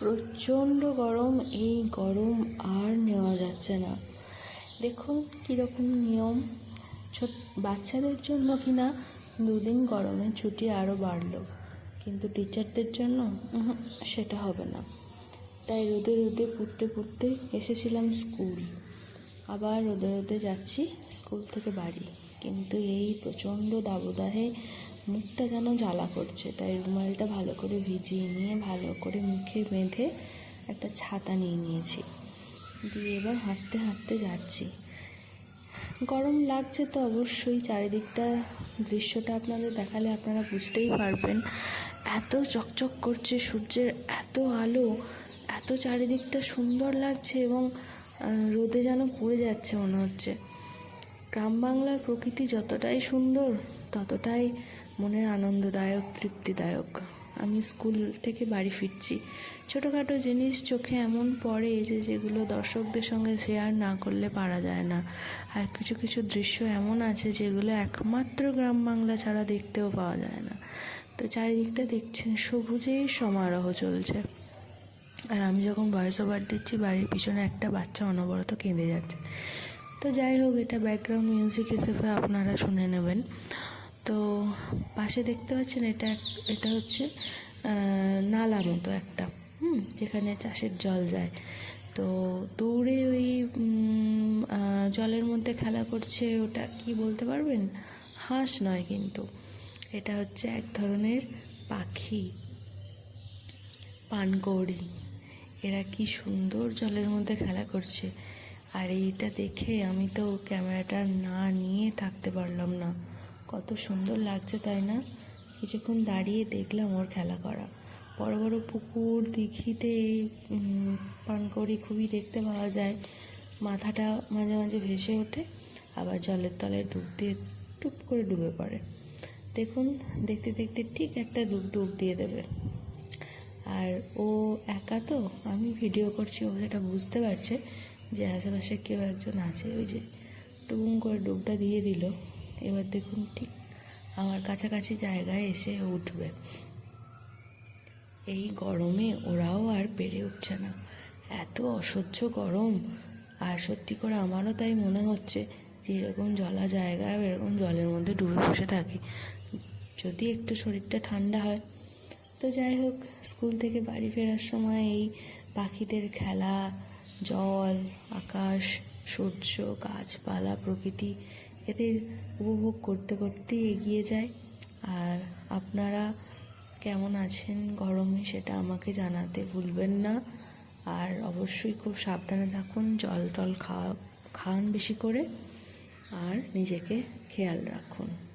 প্রচণ্ড গরম, এই গরম আর নেওয়া যাচ্ছে না। দেখুন কীরকম নিয়ম। ছোট, বাচ্চাদের জন্য কি না দুদিন গরমের ছুটি আরও বাড়লো, কিন্তু টিচারদের জন্য সেটা হবে না। তাই রোদে রোদে পুড়তে পুড়তে এসেছিলাম স্কুল। আবার রোদে রোদে যাচ্ছি স্কুল থেকে বাড়ি, কিন্তু এই প্রচণ্ড দাবদাহে মুখটা যেন জ্বালা করছে, তাই রুমালটা ভালো করে ভিজিয়ে নিয়ে, ভালো করে মুখে বেঁধে একটা ছাতা নিয়ে নিয়েছি। দিয়ে এবার হাঁটতে হাঁটতে যাচ্ছি। গরম লাগছে তো অবশ্যই, চারিদিকটা দৃশ্যটা আপনাদের দেখালে আপনারা বুঝতেই পারবেন। এত চকচক করছে সূর্যের, এত আলো, এত চারিদিকটা সুন্দর লাগছে এবং রোদে যেন পড়ে যাচ্ছে মনে হচ্ছে। গ্রাম বাংলার প্রকৃতি যতটাই সুন্দর ততটাই মনের আনন্দদায়ক, তৃপ্তিদায়ক। আমি স্কুল থেকে বাড়ি ফিরছি। ছোটোখাটো জিনিস চোখে এমন পড়ে যে, যেগুলো দর্শকদের সঙ্গে শেয়ার না করলে পারা যায় না। আর কিছু কিছু দৃশ্য এমন আছে যেগুলো একমাত্র গ্রাম বাংলা ছাড়া দেখতেও পাওয়া যায় না। তো চারিদিকটা দেখছেন সবুজের সমারোহ চলছে। আর আমি যখন ভয়েস ওভার দিচ্ছি, বাড়ির পিছনে একটা বাচ্চা অনবরত কেঁদে যাচ্ছে। তো যাই হোক, এটা ব্যাকগ্রাউন্ড মিউজিক হিসেবে আপনারা শুনে নেবেন। তো পাশে দেখতে পাচ্ছেন এটা এটা হচ্ছে নালা মতো একটা, হুম, যেখানে চাষের জল যায়। তো দৌড়ে ওই জলের মধ্যে খেলা করছে ওটা কি বলতে পারবেন? হাঁস নয় কিন্তু। এটা হচ্ছে এক ধরনের পাখি, পানকৌড়ি। এরা কি সুন্দর জলের মধ্যে খেলা করছে। আর এইটা দেখে আমি তো ক্যামেরাটা না নিয়ে থাকতে পারলাম না। কত সুন্দর লাগছে তাই না? কিছুক্ষণ দাঁড়িয়ে দেখলাম ওর খেলা করা। বড় বড় পুকুর দিঘিতে উম, খুবই দেখতে পাওয়া যায়। মাথাটা মাঝে মাঝে ভেসে ওঠে আবার জলের তলায় ডুব দিয়ে টুপ করে ডুবে পড়ে। দেখুন দেখতে দেখতে ঠিক একটা ডুব ডুব দিয়ে দেবে। আর ও একা তো আমি ভিডিও করছি ও সেটা বুঝতে পারছে যে আশেপাশে কেউ একজন আছে। ওই যে টুকুম করে ডুবটা দিয়ে দিল। এবার দেখুন ঠিক আমার কাছাকাছি জায়গায় এসে উঠবে। এই গরমে ওরাও আর পেরে উঠছে না। এত অসহ্য গরম। আর সত্যি করে আমারও তাই মনে হচ্ছে যে এরকম জলা জায়গায় এরকম জলের মধ্যে ডুবে বসে থাকি। যদি একটু শরীরটা ঠান্ডা হয়। তো যাই হোক, স্কুল থেকে বাড়ি ফেরার সময় এই পাখিদের খেলা, জল, আকাশ সূর্য, গাছপালা, প্রকৃতি এদের উপভোগ করতে করতে এগিয়ে যায়। আর আপনারা কেমন আছেন গরমে সেটা আমাকে জানাতে ভুলবেন না। আর অবশ্যই খুব সাবধানে থাকুন, জল টল খাওয়া, খান বেশি করে। আর নিজেকে খেয়াল রাখুন।